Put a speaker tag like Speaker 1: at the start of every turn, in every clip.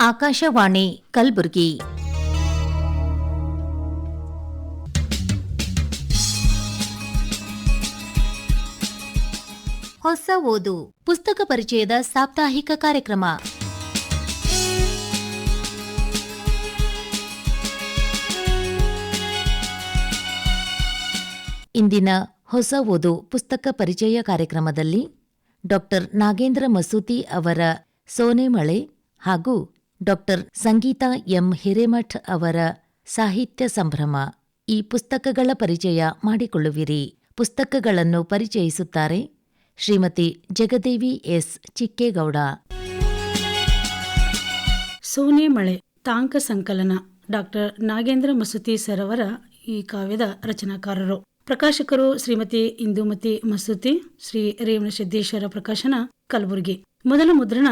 Speaker 1: ಆಕಾಶವಾಣಿ ಕಲಬುರಗಿ. ಹೊಸ ಓದು, ಪುಸ್ತಕ ಪರಿಚಯದ ಸಾಪ್ತಾಹಿಕ ಕಾರ್ಯಕ್ರಮ. ಇಂದಿನ ಹೊಸ ಓದು, ಪುಸ್ತಕ ಪರಿಚಯ ಕಾರ್ಯಕ್ರಮದಲ್ಲಿ ಡಾಕ್ಟರ್ ನಾಗೇಂದ್ರ ಮಸೂತಿ ಅವರ ಸೋನೆಮಳೆ ಹಾಗೂ ಡಾಕ್ಟರ್ ಸಂಗೀತಾ ಎಂ. ಹಿರೇಮಠ್ ಅವರ ಸಾಹಿತ್ಯ ಸಂಭ್ರಮ. ಈ ಪುಸ್ತಕಗಳ ಪರಿಚಯ ಮಾಡಿಕೊಳ್ಳುವಿರಿ. ಪುಸ್ತಕಗಳನ್ನು ಪರಿಚಯಿಸುತ್ತಾರೆ ಶ್ರೀಮತಿ ಜಗದೇವಿ ಎಸ್. ಚಿಕ್ಕೇಗೌಡ.
Speaker 2: ಸೋನೆ ಮಳೆ, ತಾಂಕ ಸಂಕಲನ ಡಾಕ್ಟರ್ ನಾಗೇಂದ್ರ ಮಸೂತಿ ಸರ್ ಅವರ ಈ ಕಾವ್ಯದ ರಚನಾಕಾರರು. ಪ್ರಕಾಶಕರು ಶ್ರೀಮತಿ ಇಂದುಮತಿ ಮಸೂತಿ, ಶ್ರೀ ರೇವಣಸಿದ್ದೇಶ್ವರ ಪ್ರಕಾಶನ ಕಲಬುರಗಿ. ಮೊದಲ ಮುದ್ರಣ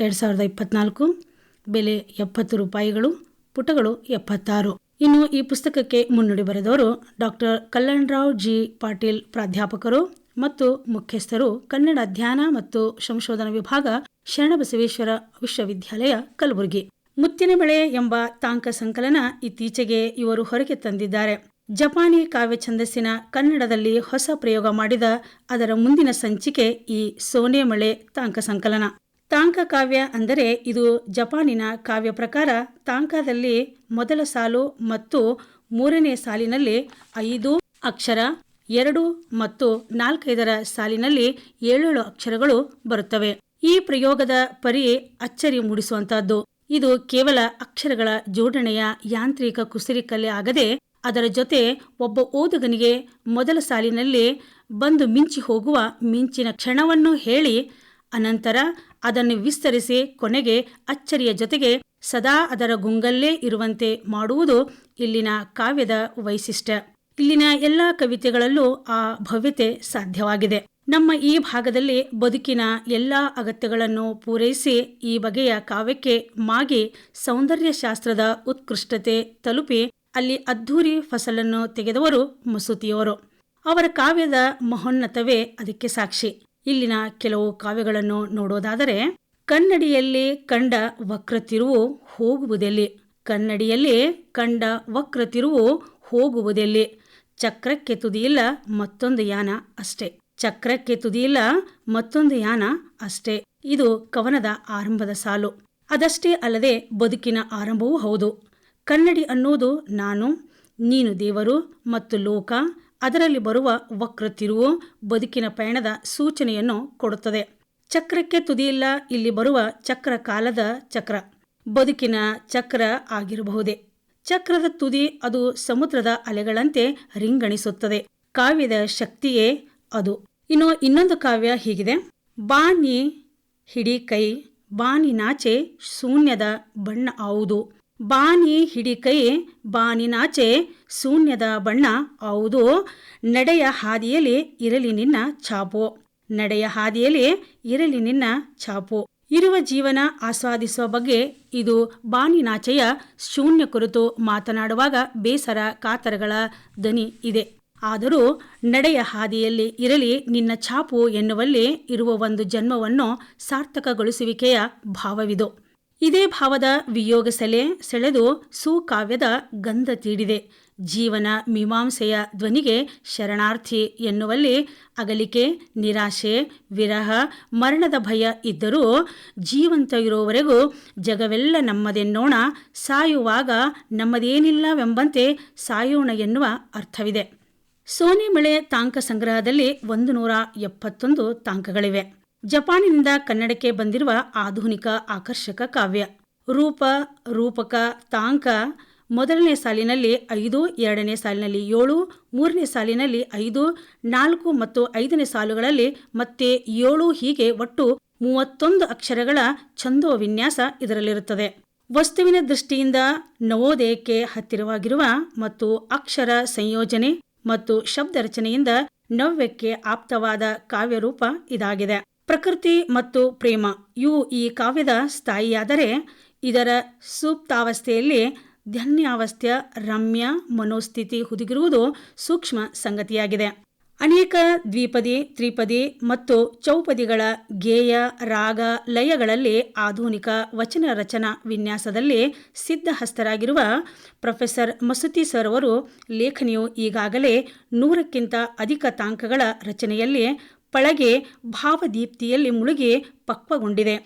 Speaker 2: ಎರಡ್ ಸಾವಿರದ ಇಪ್ಪತ್ನಾಲ್ಕು ಬೆಲೆ ಎಪ್ಪತ್ತು ರೂಪಾಯಿಗಳು, ಪುಟಗಳು ಎಪ್ಪತ್ತಾರು. ಇನ್ನು ಈ ಪುಸ್ತಕಕ್ಕೆ ಮುನ್ನುಡಿ ಬರೆದವರು ಡಾಕ್ಟರ್ ಕಲ್ಯಾಣರಾವ್ ಜಿ. ಪಾಟೀಲ್ ಪ್ರಾಧ್ಯಾಪಕರು ಮತ್ತು ಮುಖ್ಯಸ್ಥರು ಕನ್ನಡ ಧ್ಯಾನ ಮತ್ತು ಸಂಶೋಧನಾ ವಿಭಾಗ ಶರಣಬಸವೇಶ್ವರ ವಿಶ್ವವಿದ್ಯಾಲಯ, ಕಲಬುರಗಿ. ಮುತ್ತಿನ ಬೆಳೆ ಎಂಬ ತಾಂಕ ಸಂಕಲನ ಇತ್ತೀಚೆಗೆ ಇವರು ಹೊರಗೆ ತಂದಿದ್ದಾರೆ. ಜಪಾನಿ ಕಾವ್ಯ ಛಂದಸ್ಸಿನ ಕನ್ನಡದಲ್ಲಿ ಹೊಸ ಪ್ರಯೋಗ ಮಾಡಿದ ಅದರ ಮುಂದಿನ ಸಂಚಿಕೆ ಈ ಸೋನೆ ಮಳೆ ತಾಂಕ ಸಂಕಲನ. ತಾಂಕ ಕಾವ್ಯ ಅಂದರೆ ಇದು ಜಪಾನಿನ ಕಾವ್ಯ ಪ್ರಕಾರ ತಾಂಕದಲ್ಲಿ ಮೊದಲ ಸಾಲು ಮತ್ತು ಮೂರನೇ ಸಾಲಿನಲ್ಲಿ ಐದು ಅಕ್ಷರ, ಎರಡು ಮತ್ತು ನಾಲ್ಕೈದರ ಸಾಲಿನಲ್ಲಿ ಏಳೇಳು ಅಕ್ಷರಗಳು ಬರುತ್ತವೆ. ಈ ಪ್ರಯೋಗದ ಪರಿ ಅಚ್ಚರಿ ಮೂಡಿಸುವಂತಹದ್ದು. ಇದು ಕೇವಲ ಅಕ್ಷರಗಳ ಜೋಡಣೆಯ ಯಾಂತ್ರಿಕ ಕುಸಿರಿಕಲೆ ಆಗದೆ ಅದರ ಜೊತೆ ಒಬ್ಬ ಓದುಗನಿಗೆ ಮೊದಲ ಸಾಲಿನಲ್ಲಿ ಬಂದು ಮಿಂಚಿ ಹೋಗುವ ಮಿಂಚಿನ ಕ್ಷಣವನ್ನು ಹೇಳಿ ಅನಂತರ ಅದನ್ನು ವಿಸ್ತರಿಸಿ ಕೊನೆಗೆ ಅಚ್ಚರಿಯ ಜೊತೆಗೆ ಸದಾ ಅದರ ಗುಂಗಲ್ಲೇ ಇರುವಂತೆ ಮಾಡುವುದು ಇಲ್ಲಿನ ಕಾವ್ಯದ ವೈಶಿಷ್ಟ್ಯ. ಇಲ್ಲಿನ ಎಲ್ಲ ಕವಿತೆಗಳಲ್ಲೂ ಆ ಭವ್ಯತೆ ಸಾಧ್ಯವಾಗಿದೆ. ನಮ್ಮ ಈ ಭಾಗದಲ್ಲಿ ಬದುಕಿನ ಎಲ್ಲ ಅಗತ್ಯಗಳನ್ನು ಪೂರೈಸಿ ಈ ಬಗೆಯ ಕಾವ್ಯಕ್ಕೆ ಮಾಗಿ ಸೌಂದರ್ಯ ಶಾಸ್ತ್ರದ ಉತ್ಕೃಷ್ಟತೆ ತಲುಪಿ ಅಲ್ಲಿ ಅದ್ಧೂರಿ ಫಸಲನ್ನು ತೆಗೆದವರು ಮಸೂತಿಯವರು ಅವರ ಕಾವ್ಯದ ಮಹೋನ್ನತವೇ ಅದಕ್ಕೆ ಸಾಕ್ಷಿ. ಇಲ್ಲಿನ ಕೆಲವು ಕಾವ್ಯಗಳನ್ನು ನೋಡೋದಾದರೆ, ಕನ್ನಡಿಯಲ್ಲಿ ಕಂಡ ವಕ್ರತಿರುವು ಹೋಗುವುದೆಲ್ಲಿ? ಕನ್ನಡಿಯಲ್ಲಿ ಕಂಡ ವಕ್ರತಿರುವು ಹೋಗುವುದೆಲ್ಲಿ? ಚಕ್ರಕ್ಕೆ ತುದಿಯಿಲ್ಲ ಮತ್ತೊಂದು ಯಾನ ಅಷ್ಟೇ. ಚಕ್ರಕ್ಕೆ ತುದಿಯಿಲ್ಲ ಮತ್ತೊಂದು ಯಾನ ಅಷ್ಟೇ. ಇದು ಕವನದ ಆರಂಭದ ಸಾಲು. ಅದಷ್ಟೇ ಅಲ್ಲದೆ ಬದುಕಿನ ಆರಂಭವೂ ಹೌದು. ಕನ್ನಡಿ ಅನ್ನೋದು ನಾನು, ನೀನು ದೇವರು ಮತ್ತು ಲೋಕ ಅದರಲ್ಲಿ ಬರುವ ವಕ್ರ ತಿರುವು ಬದುಕಿನ ಪಯಣದ ಸೂಚನೆಯನ್ನು ಕೊಡುತ್ತದೆ. ಚಕ್ರಕ್ಕೆ ತುದಿಯಿಲ್ಲ, ಇಲ್ಲಿ ಬರುವ ಚಕ್ರ ಕಾಲದ ಚಕ್ರ. ಬದುಕಿನ ಚಕ್ರ ಆಗಿರಬಹುದೇ. ಚಕ್ರದ ತುದಿ ಅದು ಸಮುದ್ರದ ಅಲೆಗಳಂತೆ ರಿಂಗಣಿಸುತ್ತದೆ. ಕಾವ್ಯದ ಶಕ್ತಿಯೇ ಅದು. ಇನ್ನು ಇನ್ನೊಂದು ಕಾವ್ಯ ಹೀಗಿದೆ. ಬಾನಿ ಹಿಡಿ ಕೈ ಬಾನಿ ನಾಚೆ ಶೂನ್ಯದ ಬಣ್ಣ ಆವುದು. ಬಾನಿ ಹಿಡಿ ಕೈ ಬಾನಿನಾಚೆ ಶೂನ್ಯದ ಬಣ್ಣ ಹೌದು. ನಡೆಯ ಹಾದಿಯಲ್ಲಿ ಇರಲಿ ನಿನ್ನ ಛಾಪು. ನಡೆಯ ಹಾದಿಯಲ್ಲಿ ಇರಲಿ ನಿನ್ನ ಛಾಪು. ಇರುವ ಜೀವನ ಆಸ್ವಾದಿಸುವ ಬಗ್ಗೆ ಇದು ಬಾನಿನಾಚೆಯ ಶೂನ್ಯ ಕುರಿತು ಮಾತನಾಡುವಾಗ ಬೇಸರ ಕಾತರಗಳ ದನಿ ಇದೆ. ಆದರೂ ನಡೆಯ ಹಾದಿಯಲ್ಲಿ ಇರಲಿ ನಿನ್ನ ಛಾಪು ಎನ್ನುವಲ್ಲಿ ಇರುವ ಒಂದು ಜನ್ಮವನ್ನು ಸಾರ್ಥಕಗೊಳಿಸುವಿಕೆಯ ಭಾವವಿದು. ಇದೇ ಭಾವದ ವಿಯೋಗ ಸೆಲೆ ಸೆಳೆದು ಸುಕಾವ್ಯದ ಗಂಧ ತೀಡಿದೆ. ಜೀವನ ಮೀಮಾಂಸೆಯ ಧ್ವನಿಗೆ ಶರಣಾರ್ಥಿ ಎನ್ನುವಲ್ಲಿ ಅಗಲಿಕೆ, ನಿರಾಶೆ, ವಿರಹ, ಮರಣದ ಭಯ ಇದ್ದರೂ ಜೀವಂತ ಇರುವವರೆಗೂ ಜಗವೆಲ್ಲ ನಮ್ಮದೆನ್ನೋಣ, ಸಾಯುವಾಗ ನಮ್ಮದೇನಿಲ್ಲವೆಂಬಂತೆ ಸಾಯೋಣ ಎನ್ನುವ ಅರ್ಥವಿದೆ. ಸೋನಿ ಮಳೆ ತಾಂಕ ಸಂಗ್ರಹದಲ್ಲಿ ಒಂದು ನೂರ ಎಪ್ಪತ್ತೊಂದು ತಾಂಕಗಳಿವೆ. ಜಪಾನಿನಿಂದ ಕನ್ನಡಕ್ಕೆ ಬಂದಿರುವ ಆಧುನಿಕ ಆಕರ್ಷಕ ಕಾವ್ಯ. ರೂಪ, ರೂಪಕ, ತಾಂಕ ಮೊದಲನೇ ಸಾಲಿನಲ್ಲಿ ಐದು, ಎರಡನೇ ಸಾಲಿನಲ್ಲಿ ಏಳು, ಮೂರನೇ ಸಾಲಿನಲ್ಲಿ ಐದು, ನಾಲ್ಕು ಮತ್ತು ಐದನೇ ಸಾಲುಗಳಲ್ಲಿ ಮತ್ತೆ ಏಳು ಹೀಗೆ ಒಟ್ಟು ಮೂವತ್ತೊಂದು ಅಕ್ಷರಗಳ ಛಂದೋ ವಿನ್ಯಾಸ ಇದರಲ್ಲಿರುತ್ತದೆ. ವಸ್ತುವಿನ ದೃಷ್ಟಿಯಿಂದ ನವೋದಯಕ್ಕೆ ಹತ್ತಿರವಾಗಿರುವ ಮತ್ತು ಅಕ್ಷರ ಸಂಯೋಜನೆ ಮತ್ತು ಶಬ್ದ ರಚನೆಯಿಂದ ನವ್ಯಕ್ಕೆ ಆಪ್ತವಾದ ಕಾವ್ಯರೂಪ ಇದಾಗಿದೆ. ಪ್ರಕೃತಿ ಮತ್ತು ಪ್ರೇಮ, ಇವು ಈ ಕಾವ್ಯದ ಸ್ಥಾಯಿಯಾದರೆ ಇದರ ಸೂಕ್ತಾವಸ್ಥೆಯಲ್ಲಿ ಧನ್ಯಾವಸ್ಥೆಯ ರಮ್ಯ ಮನೋಸ್ಥಿತಿ ಹುದುಗಿರುವುದು ಸೂಕ್ಷ್ಮ ಸಂಗತಿಯಾಗಿದೆ. ಅನೇಕ ದ್ವಿಪದಿ, ತ್ರಿಪದಿ ಮತ್ತು ಚೌಪದಿಗಳ ಗೇಯ, ರಾಗ ಲಯಗಳಲ್ಲಿ ಆಧುನಿಕ ವಚನ ರಚನಾ ವಿನ್ಯಾಸದಲ್ಲಿ ಸಿದ್ಧಹಸ್ತರಾಗಿರುವ ಪ್ರೊಫೆಸರ್ ಮಸೂತಿ ಸರ್ ಅವರು ಲೇಖನಿಯು ಈಗಾಗಲೇ ನೂರಕ್ಕಿಂತ ಅಧಿಕ ತಾಂಕಗಳ ರಚನೆಯಲ್ಲಿ ಪಳಗೆ ಭಾವದೀಪ್ತಿಯಲ್ಲಿ ಮುಳುಗಿ ಪಕ್ವಗೊಂಡಿದೆ.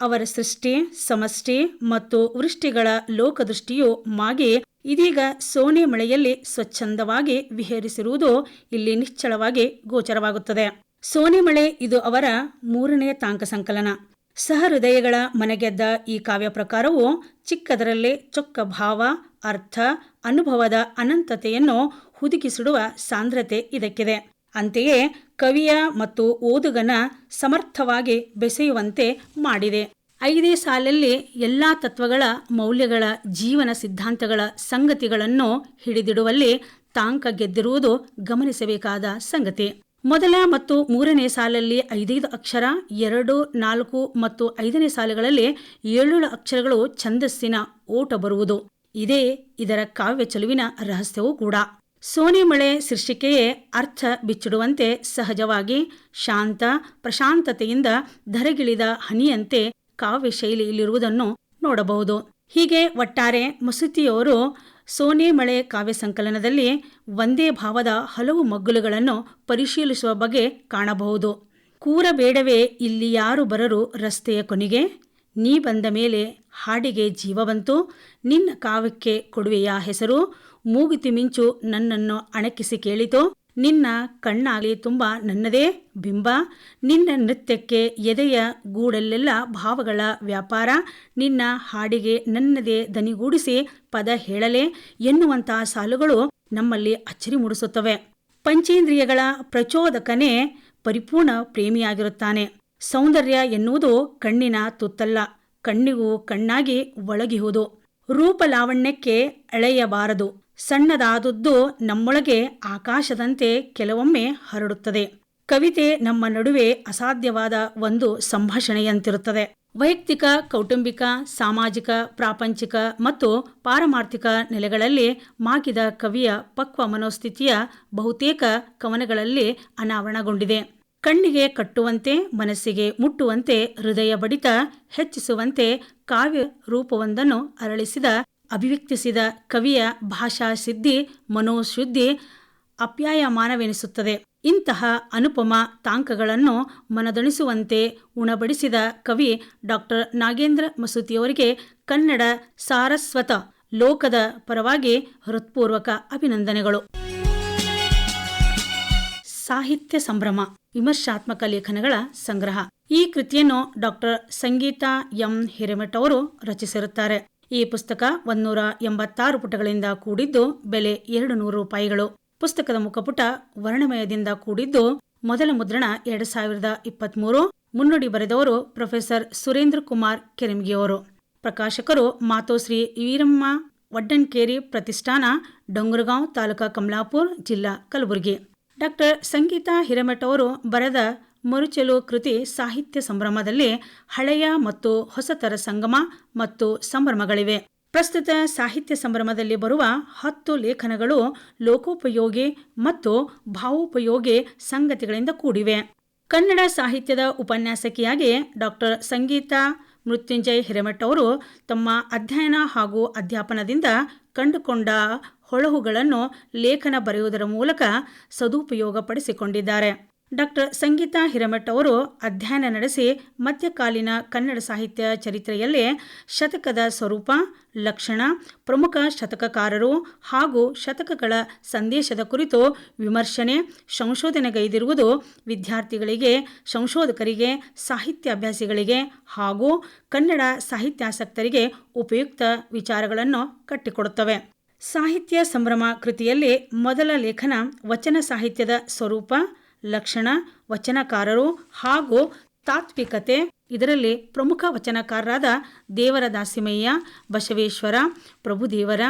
Speaker 2: ಅವರ ಸೃಷ್ಟಿ, ಸಮಷ್ಟಿ ಮತ್ತು ವೃಷ್ಟಿಗಳ ಲೋಕದೃಷ್ಟಿಯು ಮಾಗಿ, ಇದೀಗ ಸೋನೆ ಮಳೆಯಲ್ಲಿ ಸ್ವಚ್ಛಂದವಾಗಿ ವಿಹರಿಸಿರುವುದು ಇಲ್ಲಿ ನಿಶ್ಚಳವಾಗಿ ಗೋಚರವಾಗುತ್ತದೆ. ಸೋನೆ ಮಳೆ ಇದು ಅವರ ಮೂರನೇ ತಾಂಕ ಸಂಕಲನ. ಸಹೃದಯಗಳ ಮನೆಗೆದ್ದ ಈ ಕಾವ್ಯ ಪ್ರಕಾರವು ಚಿಕ್ಕದರಲ್ಲಿ ಚೊಕ್ಕ ಭಾವ, ಅರ್ಥ, ಅನುಭವದ ಅನಂತತೆಯನ್ನು ಹುದುಗಿಸಿಡುವ ಸಾಂದ್ರತೆ ಇದಕ್ಕಿದೆ. ಅಂತೆಯೇ ಕವಿಯ ಮತ್ತು ಓದುಗನ ಸಮರ್ಥವಾಗಿ ಬೆಸೆಯುವಂತೆ ಮಾಡಿದೆ. ಐದೇ ಸಾಲಲ್ಲಿ ಎಲ್ಲ ತತ್ವಗಳ, ಮೌಲ್ಯಗಳ, ಜೀವನ ಸಿದ್ಧಾಂತಗಳ ಸಂಗತಿಗಳನ್ನು ಹಿಡಿದಿಡುವಲ್ಲಿ ತಾಂಕ ಗೆದ್ದಿರುವುದು ಗಮನಿಸಬೇಕಾದ ಸಂಗತಿ. ಮೊದಲ ಮತ್ತು ಮೂರನೇ ಸಾಲಲ್ಲಿ ಐದೈದು ಅಕ್ಷರ, ಎರಡು, ನಾಲ್ಕು ಮತ್ತು ಐದನೇ ಸಾಲುಗಳಲ್ಲಿ ಏಳು ಅಕ್ಷರಗಳು ಛಂದಸ್ಸಿನ ಓಟ ಬರುವುದು. ಇದೇ ಇದರ ಕಾವ್ಯ ಚೆಲುವಿನ ರಹಸ್ಯವೂ ಕೂಡ. ಸೋನೆ ಮಳೆ ಶೀರ್ಷಿಕೆಯೇ ಅರ್ಥ ಬಿಚ್ಚಿಡುವಂತೆ ಸಹಜವಾಗಿ ಶಾಂತ ಪ್ರಶಾಂತತೆಯಿಂದ ಧರೆಗಿಳಿದ ಹನಿಯಂತೆ ಕಾವ್ಯ ಶೈಲಿಯಲ್ಲಿರುವುದನ್ನು ನೋಡಬಹುದು. ಹೀಗೆ ಒಟ್ಟಾರೆ ಮಸೂತಿಯವರು ಸೋನೆ ಮಳೆ ಕಾವ್ಯ ಸಂಕಲನದಲ್ಲಿ ಒಂದೇ ಭಾವದ ಹಲವು ಮಗ್ಗುಲುಗಳನ್ನು ಪರಿಶೀಲಿಸುವ ಬಗ್ಗೆ ಕಾಣಬಹುದು. ಕೂರ ಬೇಡವೇ, ಇಲ್ಲಿ ಯಾರು ಬರರು ರಸ್ತೆಯ ಕೊನೆಗೆ? ನೀ ಬಂದ ಮೇಲೆ ಹಾಡಿಗೆ ಜೀವ ಬಂತು, ನಿನ್ನ ಕಾವ್ಯಕ್ಕೆ ಕೊಡುವೆಯ ಹೆಸರು? ಮೂಗುತಿ ಮಿಂಚು ನನ್ನನ್ನು ಅಣಕಿಸಿ ಕೇಳಿತು. ನಿನ್ನ ಕಣ್ಣಾಗಲಿ ತುಂಬ ನನ್ನದೇ ಬಿಂಬ. ನಿನ್ನ ನೃತ್ಯಕ್ಕೆ ಎದೆಯ ಗೂಡಲ್ಲೆಲ್ಲ ಭಾವಗಳ ವ್ಯಾಪಾರ. ನಿನ್ನ ಹಾಡಿಗೆ ನನ್ನದೇ ದನಿಗೂಡಿಸಿ ಪದ ಹೇಳಲೆ ಎನ್ನುವಂತಹ ಸಾಲುಗಳು ನಮ್ಮಲ್ಲಿ ಅಚ್ಚರಿ ಮೂಡಿಸುತ್ತವೆ. ಪಂಚೇಂದ್ರಿಯಗಳ ಪ್ರಚೋದಕನೇ ಪರಿಪೂರ್ಣ ಪ್ರೇಮಿಯಾಗಿರುತ್ತಾನೆ. ಸೌಂದರ್ಯ ಎನ್ನುವುದು ಕಣ್ಣಿನ ತುತ್ತಲ್ಲ. ಕಣ್ಣಿಗೂ ಕಣ್ಣಾಗಿ ಒಳಗಿಹುದು. ರೂಪ ಲಾವಣ್ಯಕ್ಕೆ ಎಳೆಯಬಾರದು ಸಣ್ಣದಾದದ್ದು ನಮ್ಮೊಳಗೆ ಆಕಾಶದಂತೆ ಕೆಲವೊಮ್ಮೆ ಹರಡುತ್ತದೆ. ಕವಿತೆ ನಮ್ಮ ನಡುವೆ ಅಸಾಧ್ಯವಾದ ಒಂದು ಸಂಭಾಷಣೆಯಂತಿರುತ್ತದೆ. ವೈಯಕ್ತಿಕ, ಕೌಟುಂಬಿಕ, ಸಾಮಾಜಿಕ, ಪ್ರಾಪಂಚಿಕ ಮತ್ತು ಪಾರಮಾರ್ಥಿಕ ನೆಲೆಗಳಲ್ಲಿ ಮಾಗಿದ ಕವಿಯ ಪಕ್ವ ಮನೋಸ್ಥಿತಿಯ ಬಹುತೇಕ ಕವನಗಳಲ್ಲಿ ಅನಾವರಣಗೊಂಡಿದೆ. ಕಣ್ಣಿಗೆ ಕಟ್ಟುವಂತೆ, ಮನಸ್ಸಿಗೆ ಮುಟ್ಟುವಂತೆ, ಹೃದಯ ಬಡಿತ ಹೆಚ್ಚಿಸುವಂತೆ ಕಾವ್ಯ ರೂಪವೊಂದನ್ನು ಅರಳಿಸಿದ ಅಭಿವ್ಯಕ್ತಿಸಿದ ಕವಿಯ ಭಾಷಾ ಸಿದ್ಧಿ, ಮನೋಶುದ್ಧಿ ಅಪ್ಯಾಯಮಾನವೆನಿಸುತ್ತದೆ. ಇಂತಹ ಅನುಪಮ ತಾಂಕಗಳನ್ನು ಮನದಣಿಸುವಂತೆ ಉಣಬಡಿಸಿದ ಕವಿ ಡಾಕ್ಟರ್ ನಾಗೇಂದ್ರ ಮಸೂತಿಯವರಿಗೆ ಕನ್ನಡ ಸಾರಸ್ವತ ಲೋಕದ ಪರವಾಗಿ ಹೃತ್ಪೂರ್ವಕ ಅಭಿನಂದನೆಗಳು. ಸಾಹಿತ್ಯ ಸಂಭ್ರಮ, ವಿಮರ್ಶಾತ್ಮಕ ಲೇಖನಗಳ ಸಂಗ್ರಹ. ಈ ಕೃತಿಯನ್ನು ಡಾಕ್ಟರ್ ಸಂಗೀತಾ ಎಂ. ಹಿರೇಮಠ ಅವರು ರಚಿಸಿರುತ್ತಾರೆ. ಈ ಪುಸ್ತಕ ಒಂದೂರ ಎಂಬತ್ತಾರು ಪುಟಗಳಿಂದ ಕೂಡಿದ್ದು ಬೆಲೆ ಎರಡು ನೂರು ರೂಪಾಯಿಗಳು. ಪುಸ್ತಕದ ಮುಖಪುಟ ವರ್ಣಮಯದಿಂದ ಕೂಡಿದ್ದು ಮೊದಲ ಮುದ್ರಣ ಎರಡ್ ಸಾವಿರದ ಇಪ್ಪತ್ಮೂರು. ಮುನ್ನುಡಿ ಬರೆದವರು ಪ್ರೊಫೆಸರ್ ಸುರೇಂದ್ರ ಕುಮಾರ್ ಕೆರಿಮ್ಗಿಯವರು. ಪ್ರಕಾಶಕರು ಮಾತೋಶ್ರೀ ವೀರಮ್ಮ ವಡ್ಡನ್ಕೇರಿ ಪ್ರತಿಷ್ಠಾನ, ಡೊಂಗರಗಾಂವ್ ತಾಲೂಕಾ ಕಮಲಾಪುರ್ ಜಿಲ್ಲಾ ಕಲಬುರಗಿ. ಡಾಕ್ಟರ್ ಸಂಗೀತಾ ಹಿರೇಮಠ ಅವರು ಬರೆದ ಮರುಚಲು ಕೃತಿ ಸಾಹಿತ್ಯ ಸಂಭ್ರಮದಲ್ಲಿ ಹಳೆಯ ಮತ್ತು ಹೊಸತರ ಸಂಗಮ ಮತ್ತು ಸಂಭ್ರಮಗಳಿವೆ. ಪ್ರಸ್ತುತ ಸಾಹಿತ್ಯ ಸಂಭ್ರಮದಲ್ಲಿ ಬರುವ ಹತ್ತು ಲೇಖನಗಳು ಲೋಕೋಪಯೋಗಿ ಮತ್ತು ಭಾವೋಪಯೋಗಿ ಸಂಗತಿಗಳಿಂದ ಕೂಡಿವೆ. ಕನ್ನಡ ಸಾಹಿತ್ಯದ ಉಪನ್ಯಾಸಕಿಯಾಗಿ ಡಾಕ್ಟರ್ ಸಂಗೀತಾ ಮೃತ್ಯುಂಜಯ್ ಹಿರೇಮಠ್ ಅವರು ತಮ್ಮ ಅಧ್ಯಯನ ಹಾಗೂ ಅಧ್ಯಾಪನದಿಂದ ಕಂಡುಕೊಂಡ ಹೊಳಹುಗಳನ್ನು ಲೇಖನ ಬರೆಯುವುದರ ಮೂಲಕ ಸದುಪಯೋಗಪಡಿಸಿಕೊಂಡಿದ್ದಾರೆ. ಡಾಕ್ಟರ್ ಸಂಗೀತಾ ಹಿರಮಠ್ ಅವರು ಅಧ್ಯಯನ ನಡೆಸಿ ಮಧ್ಯಕಾಲೀನ ಕನ್ನಡ ಸಾಹಿತ್ಯ ಚರಿತ್ರೆಯಲ್ಲಿ ಶತಕದ ಸ್ವರೂಪ, ಲಕ್ಷಣ, ಪ್ರಮುಖ ಶತಕಕಾರರು ಹಾಗೂ ಶತಕಗಳ ಸಂದೇಶದ ಕುರಿತು ವಿಮರ್ಶನೆ, ಸಂಶೋಧನೆಗೈದಿರುವುದು ವಿದ್ಯಾರ್ಥಿಗಳಿಗೆ, ಸಂಶೋಧಕರಿಗೆ, ಸಾಹಿತ್ಯ ಅಭ್ಯಾಸಿಗಳಿಗೆ ಹಾಗೂ ಕನ್ನಡ ಸಾಹಿತ್ಯಾಸಕ್ತರಿಗೆ ಉಪಯುಕ್ತ ವಿಚಾರಗಳನ್ನು ಕಟ್ಟಿಕೊಡುತ್ತವೆ. ಸಾಹಿತ್ಯ ಸಂಭ್ರಮ ಕೃತಿಯಲ್ಲಿ ಮೊದಲ ಲೇಖನ ವಚನ ಸಾಹಿತ್ಯದ ಸ್ವರೂಪ ಲಕ್ಷಣ, ವಚನಕಾರರು ಹಾಗೂ ತಾತ್ವಿಕತೆ. ಇದರಲ್ಲಿ ಪ್ರಮುಖ ವಚನಕಾರರಾದ ದೇವರ ದಾಸಿಮಯ್ಯ ಬಸವೇಶ್ವರ, ಪ್ರಭುದೇವರ,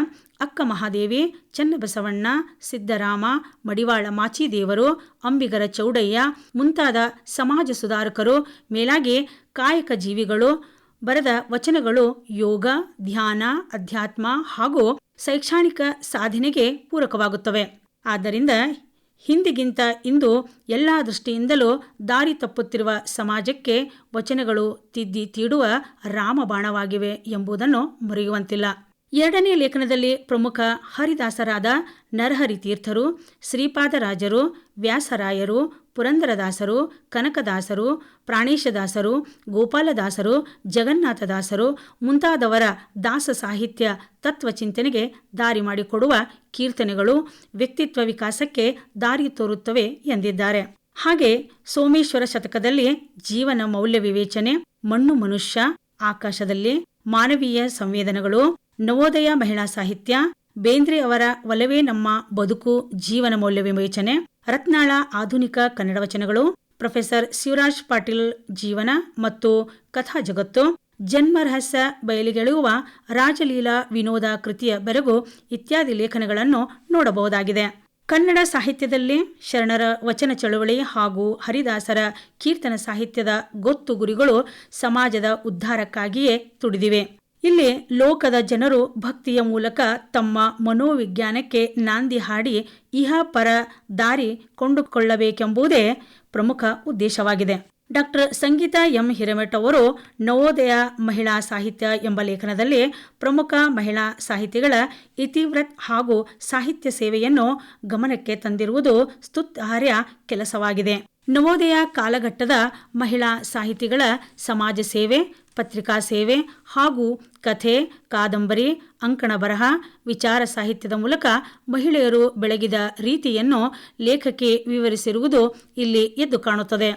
Speaker 2: ಅಕ್ಕ ಮಹಾದೇವಿ, ಚನ್ನಬಸವಣ್ಣ, ಸಿದ್ದರಾಮ, ಮಡಿವಾಳ ಮಾಚಿದೇವರು, ಅಂಬಿಗರ ಚೌಡಯ್ಯ, ಮುಂತಾದ ಸಮಾಜ ಸುಧಾರಕರು, ಮೇಲಾಗಿ ಕಾಯಕ ಜೀವಿಗಳು, ಬರೆದ ವಚನಗಳು ಯೋಗ, ಧ್ಯಾನ, ಅಧ್ಯಾತ್ಮ ಹಾಗೂ ಶೈಕ್ಷಣಿಕ ಸಾಧನೆಗೆ ಪೂರಕವಾಗುತ್ತವೆ. ಆದ್ದರಿಂದ ಹಿಂದಿಗಿಂತ ಇಂದು ಎಲ್ಲ ದೃಷ್ಟಿಯಿಂದಲೂ ದಾರಿ ತಪ್ಪುತ್ತಿರುವ ಸಮಾಜಕ್ಕೆ ವಚನಗಳು ತಿದ್ದಿ ತೀಡುವ ರಾಮಬಾಣವಾಗಿವೆ ಎಂಬುದನ್ನು ಮರೆಯುವಂತಿಲ್ಲ. ಎರಡನೇ ಲೇಖನದಲ್ಲಿ ಪ್ರಮುಖ ಹರಿದಾಸರಾದ ನರಹರಿ ತೀರ್ಥರು, ಶ್ರೀಪಾದರಾಜರು, ವ್ಯಾಸರಾಯರು, ಪುರಂದರದಾಸರು, ಕನಕದಾಸರು, ಪ್ರಾಣೇಶದಾಸರು, ಗೋಪಾಲದಾಸರು, ಜಗನ್ನಾಥದಾಸರು ಮುಂತಾದವರ ದಾಸ ಸಾಹಿತ್ಯ ತತ್ವಚಿಂತನೆಗೆ ದಾರಿ ಮಾಡಿಕೊಡುವ ಕೀರ್ತನೆಗಳು ವ್ಯಕ್ತಿತ್ವ ವಿಕಾಸಕ್ಕೆ ದಾರಿ ತೋರುತ್ತವೆ ಎಂದಿದ್ದಾರೆ. ಹಾಗೆ ಸೋಮೇಶ್ವರ ಶತಕದಲ್ಲಿ ಜೀವನ ಮೌಲ್ಯ ವಿವೇಚನೆ, ಮಣ್ಣು ಮನುಷ್ಯ, ಆಕಾಶದಲ್ಲಿ ಮಾನವೀಯ ಸಂವೇದನೆಗಳು ನವೋದಯ ಮಹಿಳಾ ಸಾಹಿತ್ಯ, ಬೇಂದ್ರೆ ಅವರ ಒಲವೇ ನಮ್ಮ ಬದುಕು, ಜೀವನ ಮೌಲ್ಯ ವಿಮೋಚನೆ ರತ್ನಾಳ ಆಧುನಿಕ ಕನ್ನಡ ವಚನಗಳು, ಪ್ರೊಫೆಸರ್ ಶಿವರಾಜ್ ಪಾಟೀಲ್ ಜೀವನ ಮತ್ತು ಕಥಾ ಜಗತ್ತು, ಜನ್ಮ ರಹಸ್ಯ ಬಯಲಿಗೆಳುವ ರಾಜಲೀಲಾ ವಿನೋದ ಕೃತಿಯ ಬೆರಗು ಇತ್ಯಾದಿ ಲೇಖನಗಳನ್ನು ನೋಡಬಹುದಾಗಿದೆ. ಕನ್ನಡ ಸಾಹಿತ್ಯದಲ್ಲಿ ಶರಣರ ವಚನ ಚಳುವಳಿ ಹಾಗೂ ಹರಿದಾಸರ ಕೀರ್ತನ ಸಾಹಿತ್ಯದ ಗೊತ್ತು ಗುರಿಗಳು ಸಮಾಜದ ಉದ್ಧಾರಕ್ಕಾಗಿಯೇ ತುಡಿದಿವೆ. ಇಲ್ಲಿ ಲೋಕದ ಜನರು ಭಕ್ತಿಯ ಮೂಲಕ ತಮ್ಮ ಮನೋವಿಜ್ಞಾನಕ್ಕೆ ನಾಂದಿ ಹಾಡಿ ಇಹ ಪರ ದಾರಿ ಕೊಂಡುಕೊಳ್ಳಬೇಕೆಂಬುದೇ ಪ್ರಮುಖ ಉದ್ದೇಶವಾಗಿದೆ. Doctor Sangeetha M. ಹಿರೇಮಠ್ ಅವರು ನವೋದಯ ಮಹಿಳಾ ಸಾಹಿತ್ಯ ಎಂಬ ಲೇಖನದಲ್ಲಿ ಪ್ರಮುಖ ಮಹಿಳಾ ಸಾಹಿತಿಗಳ ಇತಿವ್ರತ್ ಹಾಗೂ ಸಾಹಿತ್ಯ ಸೇವೆಯನ್ನು ಗಮನಕ್ಕೆ ತಂದಿರುವುದು ಸ್ತುತ್ಯಾರ್ಹ ಕೆಲಸವಾಗಿದೆ. ನವೋದಯ ಕಾಲಘಟ್ಟದ ಮಹಿಳಾ ಸಾಹಿತಿಗಳ ಸಮಾಜ ಸೇವೆ ಪತ್ರಿಕಾ ಸೇವೆ ಹಾಗೂ ಕಥೆ, ಕಾದಂಬರಿ, ಅಂಕಣ ಬರಹ, ವಿಚಾರ ಸಾಹಿತ್ಯದ ಮೂಲಕ ಮಹಿಳೆಯರು ಬೆಳಗಿದ ರೀತಿಯನ್ನು ಲೇಖಕಿ ವಿವರಿಸಿರುವುದು ಇಲ್ಲಿ ಎದ್ದು ಕಾಣುತ್ತದೆ.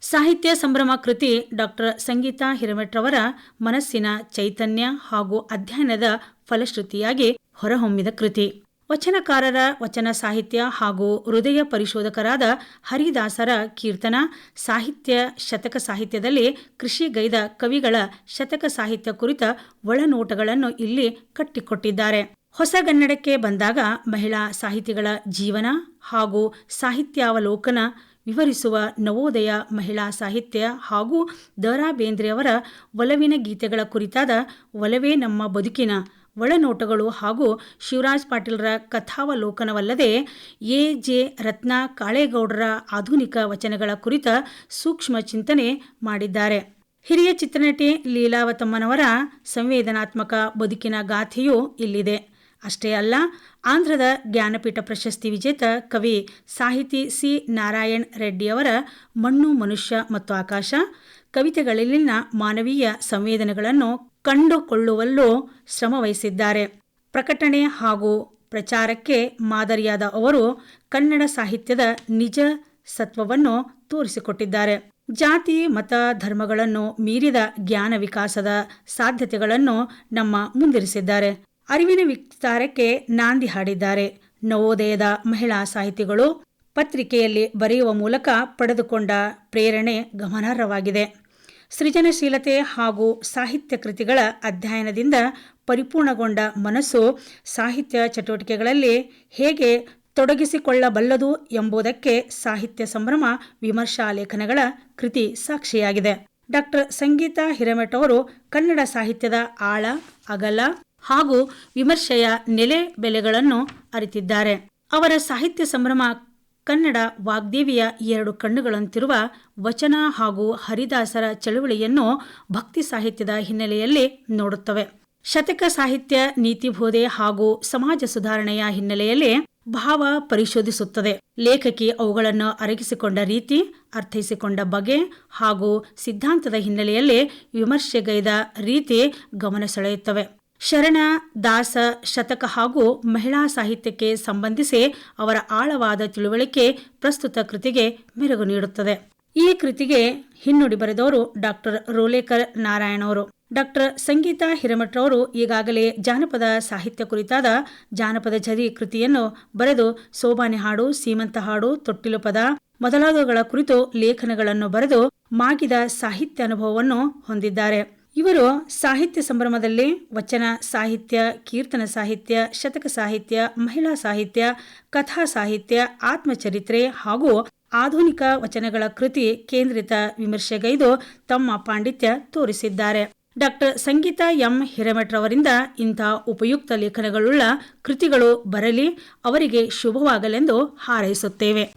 Speaker 2: ಸಾಹಿತ್ಯ ಸಂಭ್ರಮ ಕೃತಿ ಡಾಕ್ಟರ್ ಸಂಗೀತಾ ಹಿರಮೆಟ್ರವರ ಮನಸ್ಸಿನ ಚೈತನ್ಯ ಹಾಗೂ ಅಧ್ಯಯನದ ಫಲಶ್ರುತಿಯಾಗಿ ಹೊರಹೊಮ್ಮಿದ ಕೃತಿ. ವಚನಕಾರರ ವಚನ ಸಾಹಿತ್ಯ ಹಾಗೂ ಹೃದಯ ಪರಿಶೋಧಕರಾದ ಹರಿದಾಸರ ಕೀರ್ತನ, ಸಾಹಿತ್ಯ ಶತಕ ಸಾಹಿತ್ಯದಲ್ಲಿ ಕೃಷಿಗೈದ ಕವಿಗಳ ಶತಕ ಸಾಹಿತ್ಯ ಕುರಿತ ಒಳನೋಟಗಳನ್ನು ಇಲ್ಲಿ ಕಟ್ಟಿಕೊಟ್ಟಿದ್ದಾರೆ. ಹೊಸಗನ್ನಡಕ್ಕೆ ಬಂದಾಗ ಮಹಿಳಾ ಸಾಹಿತಿಗಳ ಜೀವನ ಹಾಗೂ ಸಾಹಿತ್ಯಾವಲೋಕನ ವಿವರಿಸುವ ನವೋದಯ ಮಹಿಳಾ ಸಾಹಿತ್ಯ ಹಾಗೂ ದ ರಾ ಬೇಂದ್ರೆಯವರ ಒಲವಿನ ಗೀತೆಗಳ ಕುರಿತಾದ ಒಲವೇ ನಮ್ಮ ಬದುಕಿನ ಒಳನೋಟಗಳು ಹಾಗೂ ಶಿವರಾಜ್ ಪಾಟೀಲ್ರ ಕಥಾವಲೋಕನವಲ್ಲದೆ ಎ ಜೆ ರತ್ನ ಕಾಳೇಗೌಡರ ಆಧುನಿಕ ವಚನಗಳ ಕುರಿತ ಸೂಕ್ಷ್ಮ ಚಿಂತನೆ ಮಾಡಿದ್ದಾರೆ. ಹಿರಿಯ ಚಿತ್ರನಟಿ ಲೀಲಾವತಮ್ಮನವರ ಸಂವೇದನಾತ್ಮಕ ಬದುಕಿನ ಗಾಥೆಯೂ ಇಲ್ಲಿದೆ. ಅಷ್ಟೇ ಅಲ್ಲ, ಆಂಧ್ರದ ಜ್ಞಾನಪೀಠ ಪ್ರಶಸ್ತಿ ವಿಜೇತ ಕವಿ ಸಾಹಿತಿ ಸಿ ನಾರಾಯಣ್ ರೆಡ್ಡಿಯವರ ಮಣ್ಣು, ಮನುಷ್ಯ ಮತ್ತು ಆಕಾಶ ಕವಿತೆಗಳಲ್ಲಿನ ಮಾನವೀಯ ಸಂವೇದನೆಗಳನ್ನು ಕಂಡುಕೊಳ್ಳುವಲ್ಲೂ ಶ್ರಮವಹಿಸಿದ್ದಾರೆ. ಪ್ರಕಟಣೆ ಹಾಗೂ ಪ್ರಚಾರಕ್ಕೆ ಮಾದರಿಯಾದ ಅವರು ಕನ್ನಡ ಸಾಹಿತ್ಯದ ನಿಜ ಸತ್ವವನ್ನು ತೋರಿಸಿಕೊಟ್ಟಿದ್ದಾರೆ. ಜಾತಿ, ಮತ, ಧರ್ಮಗಳನ್ನು ಮೀರಿದ ಜ್ಞಾನ ವಿಕಾಸದ ಸಾಧ್ಯತೆಗಳನ್ನು ನಮ್ಮ ಮುಂದಿರಿಸಿದ್ದಾರೆ. ಅರಿವಿನ ವಿಸ್ತಾರಕ್ಕೆ ನಾಂದಿ ಹಾಡಿದ್ದಾರೆ. ನವೋದಯದ ಮಹಿಳಾ ಸಾಹಿತಿಗಳು ಪತ್ರಿಕೆಯಲ್ಲಿ ಬರೆಯುವ ಮೂಲಕ ಪಡೆದುಕೊಂಡ ಪ್ರೇರಣೆ ಗಮನಾರ್ಹವಾಗಿದೆ. ಸೃಜನಶೀಲತೆ ಹಾಗೂ ಸಾಹಿತ್ಯ ಕೃತಿಗಳ ಅಧ್ಯಯನದಿಂದ ಪರಿಪೂರ್ಣಗೊಂಡ ಮನಸ್ಸು ಸಾಹಿತ್ಯ ಚಟುವಟಿಕೆಗಳಲ್ಲಿ ಹೇಗೆ ತೊಡಗಿಸಿಕೊಳ್ಳಬಲ್ಲದು ಎಂಬುದಕ್ಕೆ ಸಾಹಿತ್ಯ ಸಂಭ್ರಮ ವಿಮರ್ಶಾ ಲೇಖನಗಳ ಕೃತಿ ಸಾಕ್ಷಿಯಾಗಿದೆ. ಡಾಕ್ಟರ್ ಸಂಗೀತಾ ಹಿರೇಮಠ ಅವರು ಕನ್ನಡ ಸಾಹಿತ್ಯದ ಆಳ, ಅಗಲ ಹಾಗೂ ವಿಮರ್ಶೆಯ ನೆಲೆ ಬೆಲೆಗಳನ್ನು ಅರಿತಿದ್ದಾರೆ. ಅವರ ಸಾಹಿತ್ಯ ಸಂಭ್ರಮ ಕನ್ನಡ ವಾಗ್ದೇವಿಯ ಎರಡು ಕಣ್ಣುಗಳಂತಿರುವ ವಚನ ಹಾಗೂ ಹರಿದಾಸರ ಚಳುವಳಿಯನ್ನು ಭಕ್ತಿ ಸಾಹಿತ್ಯದ ಹಿನ್ನೆಲೆಯಲ್ಲಿ ನೋಡುತ್ತವೆ. ಶತಕ ಸಾಹಿತ್ಯ, ನೀತಿಬೋಧೆ ಹಾಗೂ ಸಮಾಜ ಸುಧಾರಣೆಯ ಹಿನ್ನೆಲೆಯಲ್ಲಿ ಭಾವ ಪರಿಶೋಧಿಸುತ್ತದೆ. ಲೇಖಕಿ ಅವುಗಳನ್ನು ಅರಗಿಸಿಕೊಂಡ ರೀತಿ, ಅರ್ಥೈಸಿಕೊಂಡ ಬಗೆ ಹಾಗೂ ಸಿದ್ಧಾಂತದ ಹಿನ್ನೆಲೆಯಲ್ಲಿ ವಿಮರ್ಶೆಗೈದ ರೀತಿ ಗಮನ ಸೆಳೆಯುತ್ತವೆ. ಶರಣ, ದಾಸ, ಶತಕ ಹಾಗೂ ಮಹಿಳಾ ಸಾಹಿತ್ಯಕ್ಕೆ ಸಂಬಂಧಿಸಿ ಅವರ ಆಳವಾದ ತಿಳುವಳಿಕೆ ಪ್ರಸ್ತುತ ಕೃತಿಗೆ ಮೆರುಗು ನೀಡುತ್ತದೆ. ಈ ಕೃತಿಗೆ ಹಿನ್ನುಡಿ ಬರೆದವರು ಡಾಕ್ಟರ್ ರೋಲೇಕರ್ ನಾರಾಯಣ ಅವರು. ಡಾಕ್ಟರ್ ಸಂಗೀತಾ ಹಿರೇಮಠ್ರವರು ಈಗಾಗಲೇ ಜಾನಪದ ಸಾಹಿತ್ಯ ಕುರಿತಾದ ಜಾನಪದ ಝರಿ ಕೃತಿಯನ್ನು ಬರೆದು ಸೋಬಾನೆ ಹಾಡು, ಸೀಮಂತ ಹಾಡು, ತೊಟ್ಟಿಲು ಪದ ಮೊದಲಾದವುಗಳ ಕುರಿತು ಲೇಖನಗಳನ್ನು ಬರೆದು ಮಾಗಿದ ಸಾಹಿತ್ಯ ಅನುಭವವನ್ನು ಹೊಂದಿದ್ದಾರೆ. ಇವರು ಸಾಹಿತ್ಯ ಸಂಭ್ರಮದಲ್ಲಿ ವಚನ ಸಾಹಿತ್ಯ, ಕೀರ್ತನ ಸಾಹಿತ್ಯ, ಶತಕ ಸಾಹಿತ್ಯ, ಮಹಿಳಾ ಸಾಹಿತ್ಯ, ಕಥಾ ಸಾಹಿತ್ಯ, ಆತ್ಮಚರಿತ್ರೆ ಹಾಗೂ ಆಧುನಿಕ ವಚನಗಳ ಕೃತಿ ಕೇಂದ್ರಿತ ವಿಮರ್ಶೆಗೈದು ತಮ್ಮ ಪಾಂಡಿತ್ಯ ತೋರಿಸಿದ್ದಾರೆ. Doctor Sangeetha M. ಹಿರೇಮಠರವರಿಂದ ಇಂಥ ಉಪಯುಕ್ತ ಲೇಖನಗಳುಳ್ಳ ಕೃತಿಗಳು ಬರಲಿ, ಅವರಿಗೆ ಶುಭವಾಗಲೆಂದು ಹಾರೈಸುತ್ತೇವೆ.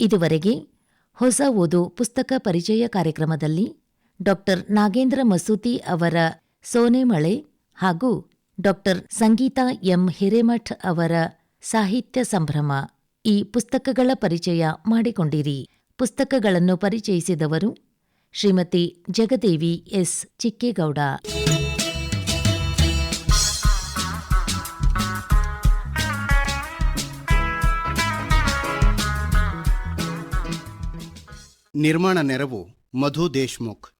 Speaker 1: ಇದುವರೆಗೆ ಹೊಸ ಓದು ಪುಸ್ತಕ ಪರಿಚಯ ಕಾರ್ಯಕ್ರಮದಲ್ಲಿ ಡಾಕ್ಟರ್ ನಾಗೇಂದ್ರ ಮಸೂತಿ ಅವರ ಸೋನೆಮಳೆ ಹಾಗೂ ಡಾಕ್ಟರ್ ಸಂಗೀತಾ ಎಂ ಹಿರೇಮಠ್ ಅವರ ಸಾಹಿತ್ಯ ಸಂಭ್ರಮ. ಈ ಪುಸ್ತಕಗಳ ಪರಿಚಯ ಮಾಡಿಕೊಂಡಿರಿ. ಪುಸ್ತಕಗಳನ್ನು ಪರಿಚಯಿಸಿದವರು ಶ್ರೀಮತಿ ಜಗದೇವಿ ಎಸ್. ಚಿಕ್ಕೇಗೌಡ.
Speaker 3: ನಿರ್ಮಾಣ ನೆರವು ಮಧು ದೇಶ್ಮುಖ್.